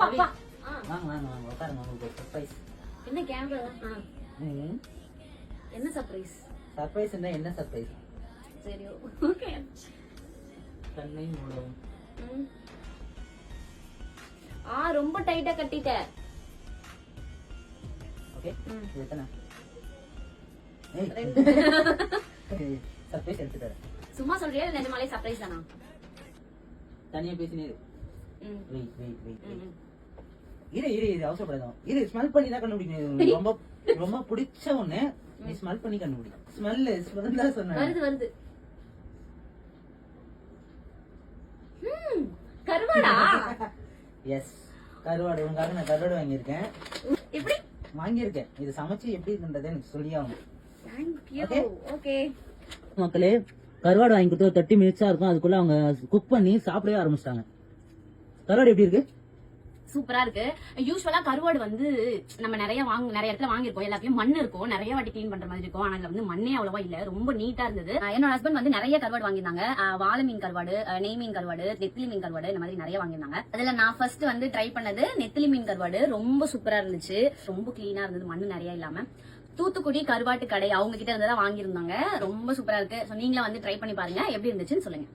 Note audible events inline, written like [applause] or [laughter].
பாப்பா வாங்க வாங்க வாங்க. உட்காருங்க உங்களுக்கு ஒரு சர்ப்ரைஸ் என்ன கேமரா என்ன சர்ப்ரைஸ் சர்ப்ரைஸ் என்ன சர்ப்ரைஸ் சரி ஓகே கண்ணை மூடவும். ஆ ரொம்ப டைட்டா கட்டிட்ட. ஓகே எத்தனை? சர்ப்ரைஸ் எடுத்து தரேன் சும்மா சொல்றியா? நிஜமாலே சர்ப்ரைஸ் தானா? தனியா பேசினே வெயிட். இரு இரு இரு அவசரப்படாத இரு ஸ்மெல் பண்ணி தான் கண்டுபிடிக்கணும். ரொம்ப ரொம்ப பிடிச்ச ஒண்ணு நீ ஸ்மெல் பண்ணி கண்டுபிடி ஸ்மெல் ஸ்மெல் தான் சொன்னேன். வருது வருது. கருவாடா? [laughs] எஸ் கருவாடு உங்களுக்காக நான் கருவாடு வாங்கியிருக்கேன். எப்படி? வாங்கியிருக்கேன். இது சமைச்சு எப்படி இருக்குன்றதை எனக்கு சொல்லி ஆகணும். ஓகே மக்களே கருவாடு வாங்கி கொடுத்து தேர்ட்டி மினிட்ஸா இருக்கும். அதுக்குள்ள அவங்க குக் பண்ணி சாப்பிடவே ஆரம்பிச்சிட்டாங்க. கருவாடு எப்படி இருக்கு? சூப்பரா இருக்கு. யூஸ்வலா கருவாடு வந்து நம்ம நிறைய வாங்க நிறைய இடத்துல வாங்கிருக்கோம் எல்லாத்தையும் மண் இருக்கும். நிறைய வாட்டி க்ளீன் பண்ற மாதிரி இருக்கும். ஆனா இதுல வந்து மண்ணே அவ்வளவா இல்ல. ரொம்ப நீட்டா இருந்தது. என்னோட ஹஸ்பண்ட் வந்து நிறைய கருவாடு வாங்கியிருந்தாங்க. வாழை மீன் கருவாடு நெய் மீன் கருவாடு நெத்திலி மீன் கருவாடு இந்த மாதிரி நிறைய வாங்கியிருந்தாங்க. அதுல நான் ஃபர்ஸ்ட் வந்து ட்ரை பண்ணது நெத்திலி மீன் கருவாடு. ரொம்ப சூப்பரா இருந்துச்சு. ரொம்ப கிளீனா இருந்தது. மண் நிறைய இல்லாம. தூத்துக்குடி கருவாட்டு கடை அவங்க கிட்ட இருந்து தான் வாங்கியிருந்தாங்க. ரொம்ப சூப்பரா இருக்கு. நீங்களும் வந்து ட்ரை பண்ணி பாருங்க. எப்படி இருந்துச்சுன்னு சொல்லுங்க.